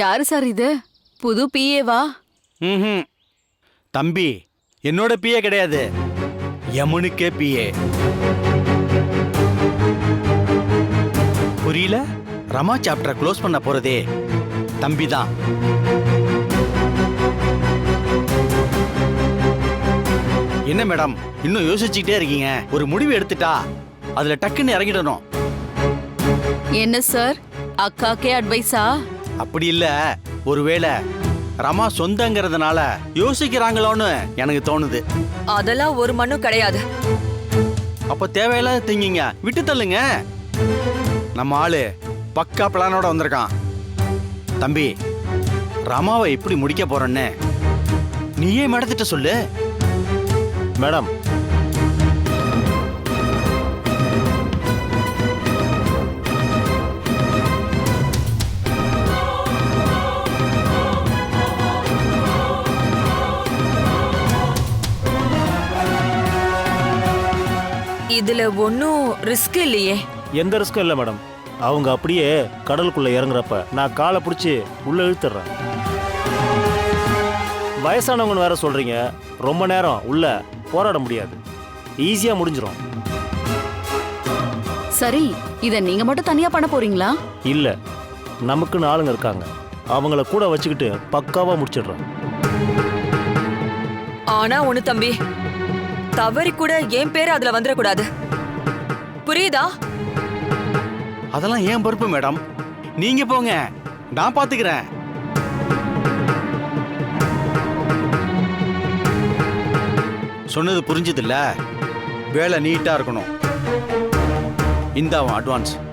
யாரு சார் இது? புது பிஏவா ம் தம்பி என்னோட பிஏ கிடையாது. யமுனுக்கே பிஏ புரியல? ரமா சாப்டரை க்ளோஸ் பண்ண போறதே. தம்பி தான். என்ன மேடம் இன்னும் யோசிச்சுக்கிட்டே இருக்கீங்க? ஒரு முடிவு எடுத்துட்டா அதுல டக்குன்னு இறங்கிடணும். என்ன சார்? அக்காக்கே அட்வைஸா அப்படி இல்ல. ஒருவேளை ரமா சொந்தங்கிறதுனால யோசிக்கிறாங்களோன்னு எனக்கு தோணுது. அதெல்லாம் ஒரு மண்ணும் கிடையாது. அப்ப தேவையில்லாத திங்கிங்க. விட்டு தள்ளுங்க. நம்ம ஆளு பக்கா பிளானோட வந்திருக்கான். தம்பி ரமாவை எப்படி முடிக்க போறேன்னு நீயே மடத்திட்ட சொல்லு. மேடம் இதுல ஒன்னும் ரிஸ்க் இல்லையே. எந்த ரிஸ்க்கும் இல்லை மேடம் அவங்க அப்படியே கடலுக்குள்ள இறங்குறப்ப நான் காலை பிடிச்சி உள்ள இழுத்துடுறேன் வயசானவங்கன்னு வேற சொல்றீங்க. ரொம்ப நேரம் உள்ள போராட முடியாது. ஈஸியா முடிஞ்சிரும். சரி இத நீங்க மட்டும் தனியா பண்ண போறீங்களா? இல்ல. நமக்குன்னு ஆளுங்க இருக்காங்க. அவங்கள கூட வச்சுக்கிட்டு பக்காவா முடிச்சிடுறேன் ஆனா ஒண்ணு தம்பி தவறி கூட என் பேர் அதுல வந்துடக்கூடாது. புரியுதா? அதெல்லாம் ஏன் பொறுப்பு மேடம். நீங்க போங்க. நான் பாத்துக்கிறேன். சொன்னது புரிஞ்சதில்ல? வேலை நீட்டா இருக்கணும். இந்தாவும் அட்வான்ஸ்